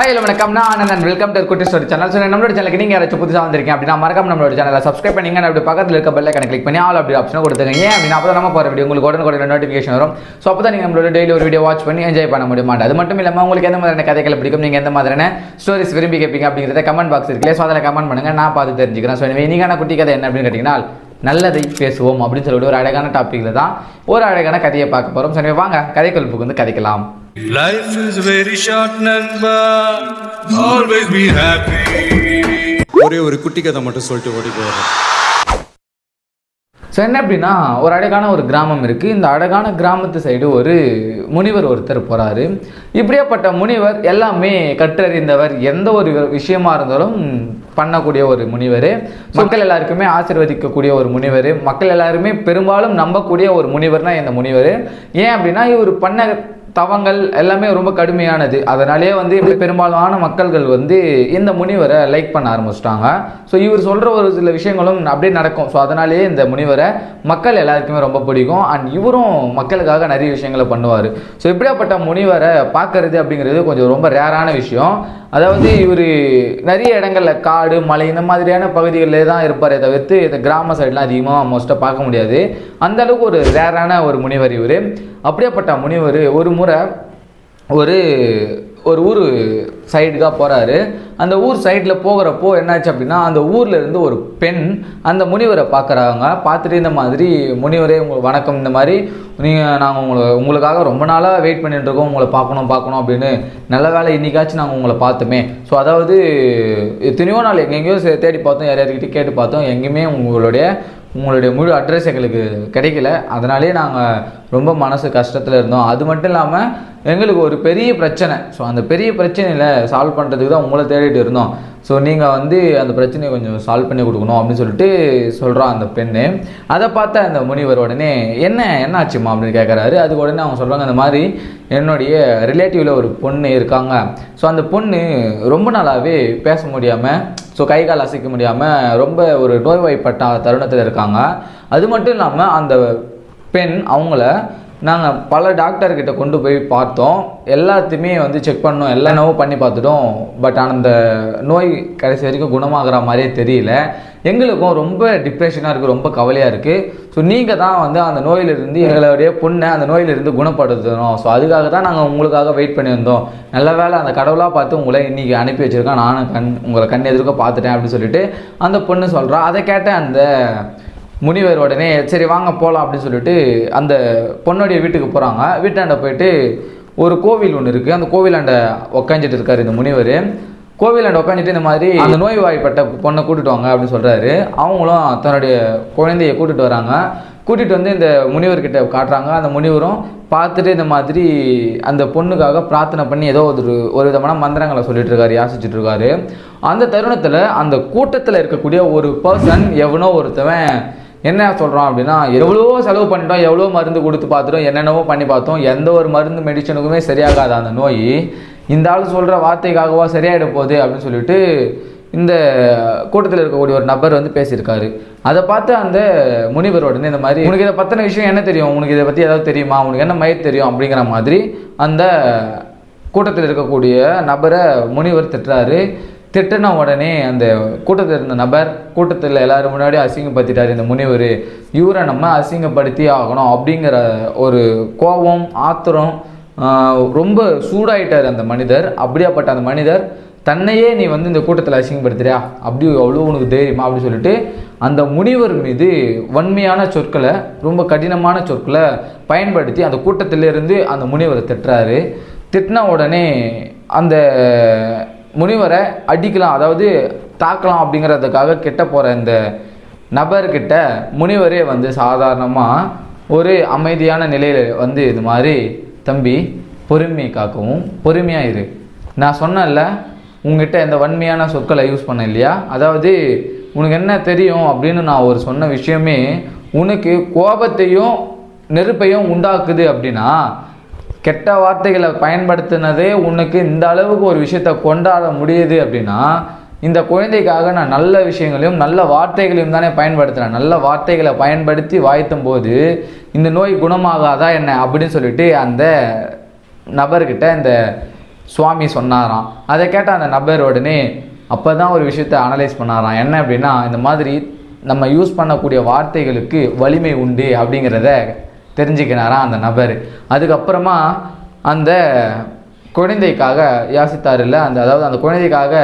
Hi hello வணக்கம். நான் Anandan welcome to Kutti story channel so நம்மளோட சேனலுக்கு நீங்கள் யாராச்சும் புதுசாக வந்திருக்கீங்க அப்படின்னா மறக்காம நம்மளோட சேனலை சப்ஸ்கிரைப் பண்ணிங்க. அப்படி பக்கத்தில் இருக்க பெல்லை கணக்கு கிளிக் பண்ணி ஆல் அப்படி ஆப்ஷனை கொடுத்துங்க ஏன் அப்படின்னா அப்போ நம்ம போகிற வீடியோ உங்களுக்கு உடனே உடனே நோட்டிஃபிகேஷன் வரும். ஸோ அப்போ தான் நீங்கள் நம்மளோட டெய்லி ஒரு வீடியோ வாட்ச் பண்ணி என்ஜாய் பண்ண முடியுமா? அது மட்டும் இல்லாமல் உங்களுக்கு எந்த மாதிரியான கதைகளை பிடிக்கும்? நீங்கள் எந்த மாதிரியான ஸ்டோரிஸ் விரும்பி கேட்பீங்க அப்படிங்கிறத கமெண்ட் பாக்ஸ் இருக்குல்ல ஸோ அதில் கமெண்ட் பண்ணுங்கள் நான் பார்த்து தெரிஞ்சுக்கிறேன். ஸோ இன்னைக்கான குட்டி கதை என்ன அப்படின்னு கேட்டிங்கன்னா நல்லதை பேசுவோம் அப்படின்னு சொல்லிட்டு ஒரு அழகான டாப்பிக்கில் தான் ஒரு அழகான கதையை பார்க்க போகிறோம் சரி வாங்க. கதைக்கொழுப்புக்கு வந்து கதைக்கலாம். Life is very short, Nanba. Always be happy. ஒரே ஒரு குட்டி கதை மட்டும் சொல்லிட்டு ஓடி போயிடுறேன். ஸோ என்ன அப்படின்னா ஒரு அழகான ஒரு கிராமம் இருக்குது இந்த அழகான கிராமத்து சைடு ஒரு முனிவர் ஒருத்தர் போகிறாரு இப்படியாப்பட்ட முனிவர் எல்லாமே கற்றறிந்தவர் எந்த ஒரு விஷயமா இருந்தாலும் பண்ணக்கூடிய ஒரு முனிவர். மக்கள் எல்லாருக்குமே ஆசீர்வதிக்கக்கூடிய ஒரு முனிவர். மக்கள் எல்லாருமே பெரும்பாலும் நம்பக்கூடிய ஒரு முனிவர்னா இந்த முனிவர். ஏன் அப்படின்னா இவர் பண்ண தவங்கள் எல்லாமே ரொம்ப கடுமையானது. அதனாலேயே வந்து இப்படி பெரும்பாலான மக்கள்கள் வந்து இந்த முனிவரை லைக் பண்ண ஆரம்பிச்சிட்டாங்க. ஸோ இவர் சொல்கிற ஒரு சில விஷயங்களும் அப்படியே நடக்கும். ஸோ அதனாலேயே இந்த முனிவரை மக்கள் எல்லாருக்குமே ரொம்ப பிடிக்கும். அண்ட் இவரும் மக்களுக்காக நிறைய விஷயங்களை பண்ணுவார். ஸோ இப்படியாப்பட்ட முனிவரை பார்க்கறது அப்படிங்கிறது கொஞ்சம் ரொம்ப ரேரான விஷயம். அதாவது இவர் நிறைய இடங்களில் காடு மலை இந்த மாதிரியான பகுதிகளிலே தான் இருப்பாரே தவிர்த்து இந்த கிராம சைட்லாம் அதிகமாக மோஸ்ட்டாக பார்க்க முடியாது. அந்தளவுக்கு ஒரு ரேரான ஒரு முனிவர் இவர். அப்படியாப்பட்ட முனிவர் ஒரு முறை ஒரு ஒரு ஊர் சைடுக்காக போகிறாரு அந்த ஊர் சைடில் போகிறப்போ என்னாச்சு அப்படின்னா அந்த ஊரில் இருந்து ஒரு பெண் அந்த முனிவரை பார்க்குறாங்க. பார்த்துட்டு இந்த மாதிரி முனிவரே உங்களுக்கு வணக்கம். இந்த மாதிரி நீங்கள் நாங்கள் உங்களை உங்களுக்காக ரொம்ப நாளாக வெயிட் பண்ணிட்டு இருக்கோம். உங்களை பார்க்கணும் பார்க்கணும் அப்படின்னு நல்ல வேலை இன்றைக்காச்சும் நாங்கள் உங்களை பார்த்தோமே. ஸோ அதாவது எத்தனையோ நாள் எங்கெங்கேயோ தேடி பார்த்தோம். யார் யார்கிட்ட கேட்டு பார்த்தோம். எங்கேயுமே உங்களுடைய உங்களுடைய முழு அட்ரஸ் எங்களுக்கு கிடைக்கல. அதனாலே நாங்கள் ரொம்ப மனசு கஷ்டத்தில் இருந்தோம். அது மட்டும் இல்லாமல் எங்களுக்கு ஒரு பெரிய பிரச்சனை. ஸோ அந்த பெரிய பிரச்சனையில் சால்வ் பண்ணுறதுக்கு தான் உங்களை தேடிட்டு இருந்தோம். ஸோ நீங்கள் வந்து அந்த பிரச்சனையை கொஞ்சம் சால்வ் பண்ணி கொடுக்கணும் அப்படின்னு சொல்லிட்டு சொல்கிறான் அந்த பெண்ணு. அதை பார்த்த அந்த முனிவர் உடனே என்ன என்ன ஆச்சுமா அப்படின்னு கேட்குறாரு அதுக்கு உடனே அவங்க சொல்கிறாங்க அந்த மாதிரி என்னுடைய ரிலேட்டிவில் ஒரு பொண்ணு இருக்காங்க. ஸோ அந்த பொண்ணு ரொம்ப நாளாகவே பேச முடியாமல் ஸோ கை கால் அசைக்க முடியாமல் ரொம்ப ஒரு நோய்வாய்ப்பட்ட தருணத்தில் இருக்காங்க. அது மட்டும் இல்லாமல் அந்த பெண் அவங்கள நாங்கள் பல டாக்டர்கிட்ட கொண்டு போய் பார்த்தோம். எல்லாத்தையுமே வந்து செக் பண்ணோம். எல்லா நோவும் பண்ணி பார்த்துட்டோம். பட் அந்த நோய் கடைசி வரைக்கும் குணமாகிற மாதிரியே தெரியல. எங்களுக்கும் ரொம்ப டிப்ரெஷனாக இருக்குது ரொம்ப கவலையாக இருக்குது ஸோ நீங்கள் தான் வந்து அந்த நோயிலிருந்து எங்களுடைய பொண்ணை அந்த நோயிலிருந்து குணப்படுத்தணும். ஸோ அதுக்காக தான் நாங்கள் உங்களுக்காக வெயிட் பண்ணியிருந்தோம் நல்ல வேளை அந்த கடவுளாக பார்த்து உங்களை இன்றைக்கி அனுப்பி வச்சிருக்கேன் நானும் கண் உங்களை கண் எதிர்க்க பார்த்துட்டேன் அப்படின்னு சொல்லிட்டு அந்த பொண்ணு சொல்கிறா அதை கேட்ட அந்த முனிவர் உடனே சரி வாங்க போகலாம் அப்படின்னு சொல்லிட்டு அந்த பொண்ணுடைய வீட்டுக்கு போகிறாங்க வீட்டாண்ட போயிட்டு ஒரு கோவில் ஒன்று இருக்குது அந்த கோவிலாண்ட உக்காஞ்சிட்டு இருக்காரு இந்த முனிவர். கோவிலாண்ட உட்காந்துட்டு இந்த மாதிரி அந்த நோய்வாய்ப்பட்ட பொண்ணை கூட்டிட்டு வாங்க அப்படின்னு சொல்கிறாரு அவங்களும் தன்னுடைய குழந்தைய கூட்டிட்டு வராங்க. கூட்டிட்டு வந்து இந்த முனிவர்கிட்ட காட்டுறாங்க. அந்த முனிவரும் பார்த்துட்டு இந்த மாதிரி அந்த பொண்ணுக்காக பிரார்த்தனை பண்ணி ஏதோ ஒரு ஒரு விதமான மந்திரங்களை சொல்லிட்டு இருக்காரு யாசிச்சுட்டு இருக்காரு. அந்த தருணத்தில் அந்த கூட்டத்தில் இருக்கக்கூடிய ஒரு பர்சன் எவனோ ஒருத்தவன் என்ன சொல்கிறோம் அப்படின்னா எவ்வளோ செலவு பண்ணிட்டோம் எவ்வளோ மருந்து கொடுத்து பார்த்துட்டோம் என்னென்னவோ பண்ணி பார்த்தோம் எந்த ஒரு மருந்து மெடிசனுக்குமே சரியாகாத அந்த நோய் இந்த ஆள் சொல்கிற வார்த்தைக்காகவா சரியாயிட போகுது அப்படின்னு சொல்லிட்டு இந்த கூட்டத்தில் இருக்கக்கூடிய ஒரு நபர் வந்து பேசியிருக்காரு. அதை பார்த்து அந்த முனிவர் உடனே இந்த மாதிரி உனக்கு இதை பற்றின விஷயம் என்ன தெரியும்? உனக்கு இதை பற்றி ஏதாவது தெரியுமா? உனக்கு என்ன மயிர் தெரியும்? அப்படிங்கிற மாதிரி அந்த கூட்டத்தில் இருக்கக்கூடிய நபரை முனிவர் திட்டுறாரு. திட்டின உடனே அந்த கூட்டத்தில் இருந்த நபர் கூட்டத்தில் எல்லாரும் முன்னாடி அசிங்கப்படுத்திட்டார். இந்த முனிவர் இவரை நம்ம அசிங்கப்படுத்தி ஆகணும் அப்படிங்கிற ஒரு கோபம் ஆத்திரம் ரொம்ப சூடாயிட்டார் அந்த மனிதர். அப்படியாப்பட்ட அந்த மனிதர் தன்னையே நீ வந்து இந்த கூட்டத்தில் அசிங்கப்படுத்துறியா? அப்படி அவ்வளோ உனக்கு தைரியமா? அப்படின்னு சொல்லிட்டு அந்த முனிவர் மீது வன்மையான சொற்களை ரொம்ப கடினமான சொற்களை பயன்படுத்தி அந்த கூட்டத்திலிருந்து அந்த முனிவரை திட்டுறாரு. திட்டின உடனே அந்த முனிவரை அடிக்கலாம் அதாவது தாக்கலாம் அப்படிங்கிறதுக்காக கிட்ட போகிற இந்த நபர்கிட்ட முனிவரே வந்து சாதாரணமாக ஒரு அமைதியான நிலையில் வந்து இது மாதிரி தம்பி பொறுமை காக்கவும் பொறுமையாக இரு. நான் சொன்னேன்ல உங்ககிட்ட இந்த வன்மையான சொற்களை யூஸ் பண்ண இல்லையா? அதாவது உனக்கு என்ன தெரியும்? அப்படின்னு நான் ஒரு சொன்ன விஷயமே உனக்கு கோபத்தையும் நெருப்பையும் உண்டாக்குது அப்படின்னா கெட்ட வார்த்தைகளை பயன்படுத்தினதே உனக்கு இந்த அளவுக்கு ஒரு விஷயத்தை கொண்டாட முடியுது அப்படின்னா இந்த குழந்தைக்காக நான் நல்ல விஷயங்களையும் நல்ல வார்த்தைகளையும் தானே பயன்படுத்துகிறேன் நல்ல வார்த்தைகளை பயன்படுத்தி வாய்த்தும் போது இந்த நோய் குணமாகாதா என்ன அப்படின்னு சொல்லிட்டு அந்த நபர்கிட்ட இந்த சுவாமி சொன்னாராம். அதை கேட்ட அந்த நபர் உடனே அப்போ தான் ஒரு விஷயத்தை அனலைஸ் பண்ணாராம். என்ன அப்படின்னா இந்த மாதிரி நம்ம யூஸ் பண்ணக்கூடிய வார்த்தைகளுக்கு வலிமை உண்டு அப்படிங்கிறத தெரிஞ்சுக்கினாராம் அந்த நபர். அதுக்கப்புறமா அந்த குழந்தைக்காக யாசித்தாருல்ல அந்த அதாவது அந்த குழந்தைக்காக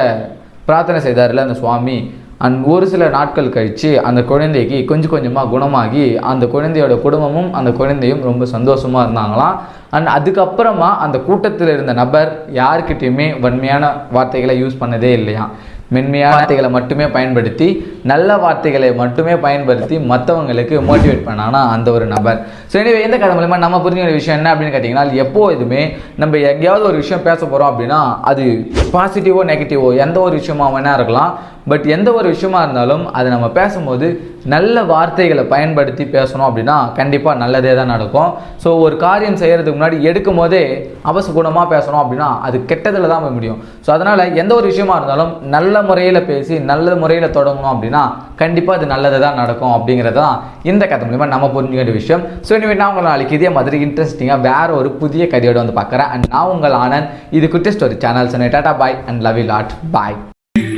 பிரார்த்தனை செய்தார்ல அந்த சுவாமி. அண்ட் ஒரு சில நாட்கள் கழித்து அந்த குழந்தைக்கு கொஞ்சம் கொஞ்சமாக குணமாகி அந்த குழந்தையோட குடும்பமும் அந்த குழந்தையும் ரொம்ப சந்தோஷமாக இருந்தாங்களாம். அண்ட் அதுக்கப்புறமா அந்த கூட்டத்தில் இருந்த நபர் யாருக்கிட்டேயுமே வன்மையான வார்த்தைகளை யூஸ் பண்ணதே இல்லையா மென்மையான வார்த்தைகளை மட்டுமே பயன்படுத்தி நல்ல வார்த்தைகளை மட்டுமே பயன்படுத்தி மற்றவங்களுக்கு மோட்டிவேட் பண்ணானா அந்த ஒரு நபர். ஸோ எனவே இந்த கதை மூலயமா நம்ம புரிஞ்சுக்கிற விஷயம் என்ன அப்படின்னு கேட்டிங்கன்னா எப்போதுமே நம்ம எங்கேயாவது ஒரு விஷயம் பேச போகிறோம் அப்படின்னா அது பாசிட்டிவோ நெகட்டிவோ எந்த ஒரு விஷயமா வேணா இருக்கலாம். பட் எந்த ஒரு விஷயமா இருந்தாலும் அதை நம்ம பேசும்போது நல்ல வார்த்தைகளை பயன்படுத்தி பேசணும் அப்படின்னா கண்டிப்பாக நல்லதே தான் நடக்கும். ஸோ ஒரு காரியம் செய்கிறதுக்கு முன்னாடி எடுக்கும் போதே அவசகுணமாக பேசணும் அப்படின்னா அது கெட்டதில் தான் போய் முடியும். ஸோ அதனால் எந்த ஒரு விஷயமா இருந்தாலும் நல்ல நல்ல முறையில் பேசி நல்ல முறையில் தொடங்கணும் அப்படின்னா கண்டிப்பாக அது நல்லது தான் நடக்கும் அப்படிங்கிறது தான் இந்த கதை மூலிமா நம்ம புரிஞ்சுக்க வேண்டிய விஷயம். ஸோ இனிமேல் நான் உங்களை நாளைக்கு இதே மாதிரி இன்ட்ரெஸ்டிங்காக வேற ஒரு புதிய கதையோடு வந்து பார்க்குறேன். அண்ட் நான் உங்கள் ஆனந்த். இது குட்டி ஸ்டோரி சேனல் சொன்ன tata bye and love you lot bye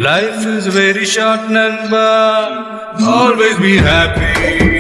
Life is very short, Nanba. Always be happy.